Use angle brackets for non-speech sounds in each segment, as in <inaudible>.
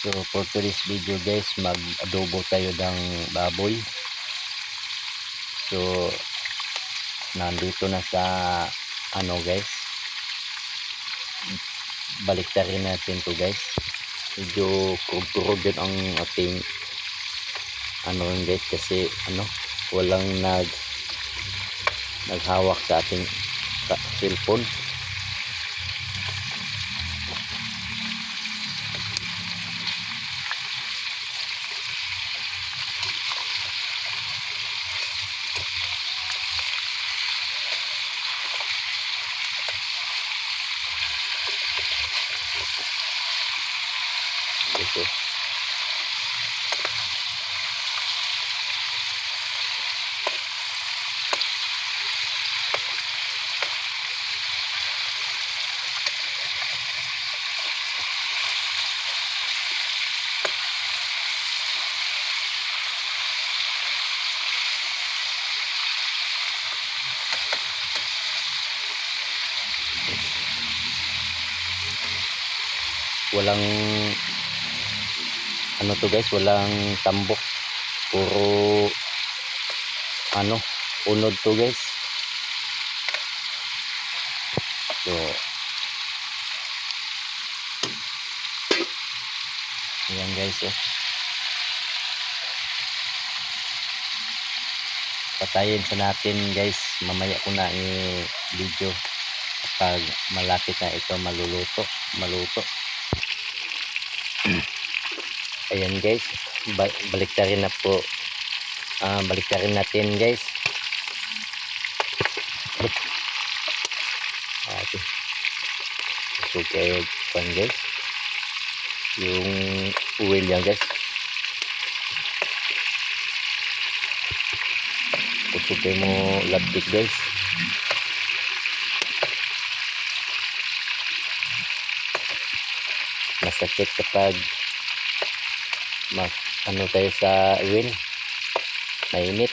So for today's video guys, mag-adobo tayo ng baboy. So nandito na sa ano guys. Baliktarin natin to guys. Medyo kurog din ang ating ano yun guys kasi ano walang nag naghawak sa ating cellphone. Ito. walang ano to guys? Walang tambok. Puro ano unod to guys. So ayan guys oh. Patayin sa natin guys. Mamaya ko na i-video. Pag malapit na ito maluluto. Maluto <clears throat> ayan guys. Ba baliktarin na po. Ah, baliktarin natin guys. Ate so kayo pan guys. Yung oil yan guys. Kusugay mo labdik guys. Masakit kapag mag ano tayo sa wheel? Mainit.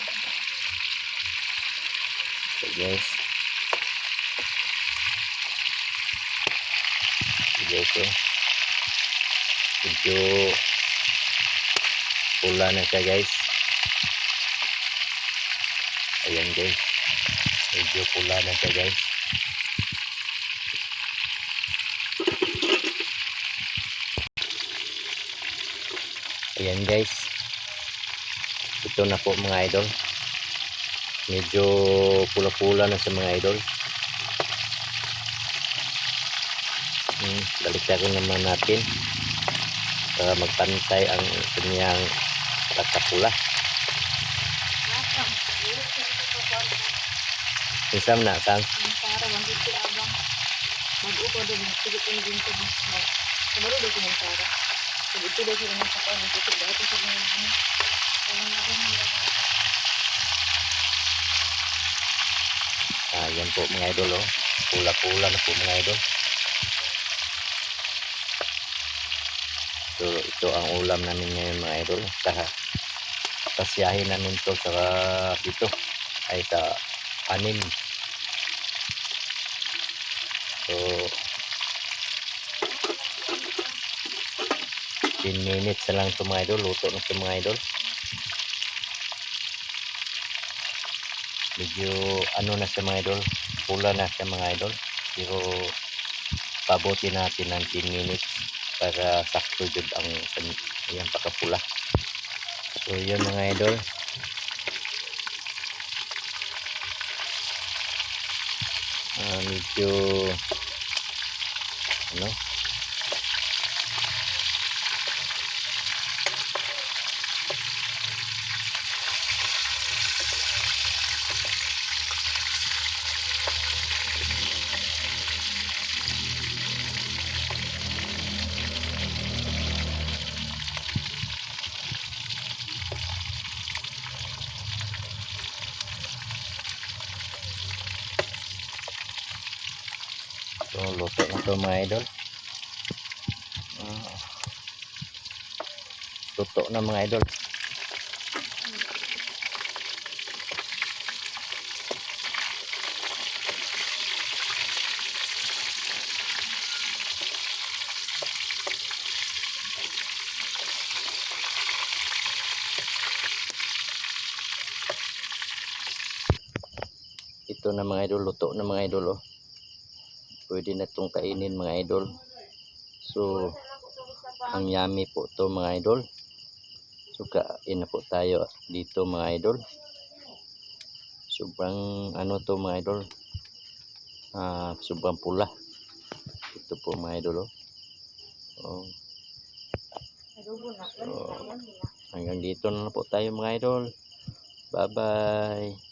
So guys. So guys oh medyo pula na siya guys. Ayan guys. Medyo pula na siya guys ayan guys. Ito na po mga idol. Medyo pula-pula na sa mga idol. Hmm, baliktarin naman natin para magpantay ang kanyang pagkapula isam na kang para mandito abang. Mag-upo din. Sige ko din ko so dito do ko ng sa kan dito dito sa mga ano ayun na din ah, yan po mga idol oh. pula-pula na po mga idol. So ito ang ulam namin ngayon mga idol. Saka pasyahin namin to sa ito ay sa anin so 10 minutes na lang ito mga idol. Luto na ito mga idol. Medyo ano na siya mga idol. Pula na siya mga idol. Pero pabuti natin ng 10 minutes para sakto jud ang ayan pakapula. So yun mga idol. Ah, medyo ano ito luto na ito mga idol. Uh, luto na mga idol. Ito na mga idol. Luto na mga idol oh. Pwede na itong kainin mga idol. So, ang yummy po to mga idol. So, kain na po tayo dito mga idol. Sobrang ano to mga idol. Ah, sobrang pula. Ito po mga idol oh. Oh. Oo. Yan, yan. hanggang dito na po tayo mga idol. Bye-bye.